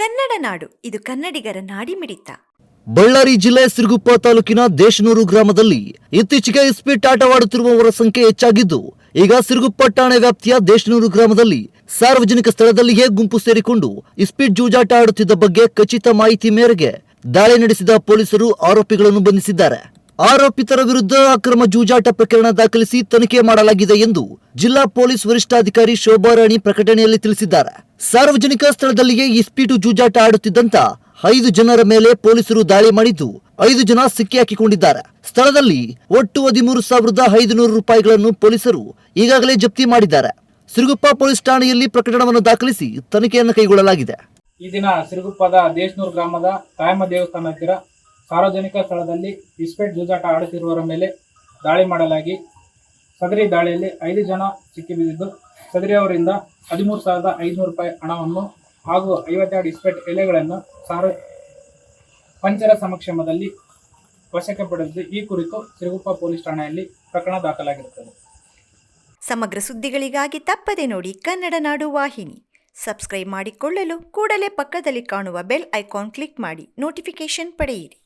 ಕನ್ನಡ ನಾಡು, ಇದು ಕನ್ನಡಿಗರ ನಾಡಿಮಿಡಿತ. ಬಳ್ಳಾರಿ ಜಿಲ್ಲೆ ಸಿರುಗುಪ್ಪ ತಾಲೂಕಿನ ದೇಶನೂರು ಗ್ರಾಮದಲ್ಲಿ ಇತ್ತೀಚೆಗೆ ಇಸ್ಪೀಟ್ ಆಟವಾಡುತ್ತಿರುವವರ ಸಂಖ್ಯೆ ಹೆಚ್ಚಾಗಿದ್ದು, ಈಗ ಸಿರುಗುಪ್ಪ ಠಾಣೆ ವ್ಯಾಪ್ತಿಯ ದೇಶನೂರು ಗ್ರಾಮದಲ್ಲಿ ಸಾರ್ವಜನಿಕ ಸ್ಥಳದಲ್ಲಿಯೇ ಗುಂಪು ಸೇರಿಕೊಂಡು ಇಸ್ಪೀಟ್ ಜೂಜಾಟ ಆಡುತ್ತಿದ್ದ ಬಗ್ಗೆ ಖಚಿತ ಮಾಹಿತಿ ಮೇರೆಗೆ ದಾಳಿ ನಡೆಸಿದ ಪೊಲೀಸರು ಆರೋಪಿಗಳನ್ನು ಬಂಧಿಸಿದ್ದಾರೆ. ಆರೋಪಿತರ ವಿರುದ್ಧ ಅಕ್ರಮ ಜೂಜಾಟ ಪ್ರಕರಣ ದಾಖಲಿಸಿ ತನಿಖೆ ಮಾಡಲಾಗಿದೆ ಎಂದು ಜಿಲ್ಲಾ ಪೊಲೀಸ್ ವರಿಷ್ಠಾಧಿಕಾರಿ ಶೋಭಾರಾಣಿ ಪ್ರಕಟಣೆಯಲ್ಲಿ ತಿಳಿಸಿದ್ದಾರೆ. ಸಾರ್ವಜನಿಕ ಸ್ಥಳದಲ್ಲಿಯೇ ಇಸ್ಪೀಟು ಜೂಜಾಟ ಆಡುತ್ತಿದ್ದಂತ ಐದು ಜನರ ಮೇಲೆ ಪೊಲೀಸರು ದಾಳಿ ಮಾಡಿದ್ದು ಐದು ಜನ ಸಿಕ್ಕಿಹಾಕಿಕೊಂಡಿದ್ದಾರೆ ಸ್ಥಳದಲ್ಲಿ ಒಟ್ಟು ಹದಿಮೂರು ಸಾವಿರದ ಐದುನೂರು ರೂಪಾಯಿಗಳನ್ನು ಪೊಲೀಸರು ಈಗಾಗಲೇ ಜಪ್ತಿ ಮಾಡಿದ್ದಾರೆ. ಸಿರುಗುಪ್ಪ ಪೊಲೀಸ್ ಠಾಣೆಯಲ್ಲಿ ಪ್ರಕರಣವನ್ನು ದಾಖಲಿಸಿ ತನಿಖೆಯನ್ನು ಕೈಗೊಳ್ಳಲಾಗಿದೆ. ಈ ದಿನ ಸಿರುಗುಪ್ಪದ ದೇಶನೂರು ಗ್ರಾಮದ ಕಾಯಮ್ಮ ದೇವಸ್ಥಾನ ಹತ್ತಿರ ಸಾರ್ವಜನಿಕ ಸ್ಥಳದಲ್ಲಿ ಇಸ್ಪೇಟ್ ಜೂಜಾಟ ಆಡುತ್ತಿರುವವರ ಮೇಲೆ ದಾಳಿ ಮಾಡಲಾಗಿ ಸದರಿ ದಾಳಿಯಲ್ಲಿ ಐದು ಜನ ಸಿಕ್ಕಿಬಿದ್ದಿದ್ದು, ಸದರಿಯವರಿಂದ ಹದಿಮೂರು ಸಾವಿರದ ಐದುನೂರು ರೂಪಾಯಿ ಹಣವನ್ನು ಹಾಗೂ ಐವತ್ತೆರಡು ಇಸ್ಪೆಟ್ ಎಲೆಗಳನ್ನು ಸಾರ ಪಂಚರ ಸಮಕ್ಷಮದಲ್ಲಿ ವಶಕ್ಕೆ ಪಡೆದಿದ್ದು, ಈ ಕುರಿತು ಸಿರುಗುಪ್ಪ ಪೊಲೀಸ್ ಠಾಣೆಯಲ್ಲಿ ಪ್ರಕರಣ ದಾಖಲಾಗಿರುತ್ತದೆ. ಸಮಗ್ರ ಸುದ್ದಿಗಳಿಗಾಗಿ ತಪ್ಪದೆ ನೋಡಿ ಕನ್ನಡ ನಾಡು ವಾಹಿನಿ. ಸಬ್ಸ್ಕ್ರೈಬ್ ಮಾಡಿಕೊಳ್ಳಲು ಕೂಡಲೇ ಪಕ್ಕದಲ್ಲಿ ಕಾಣುವ ಬೆಲ್ ಐಕಾನ್ ಕ್ಲಿಕ್ ಮಾಡಿ ನೋಟಿಫಿಕೇಶನ್ ಪಡೆಯಿರಿ.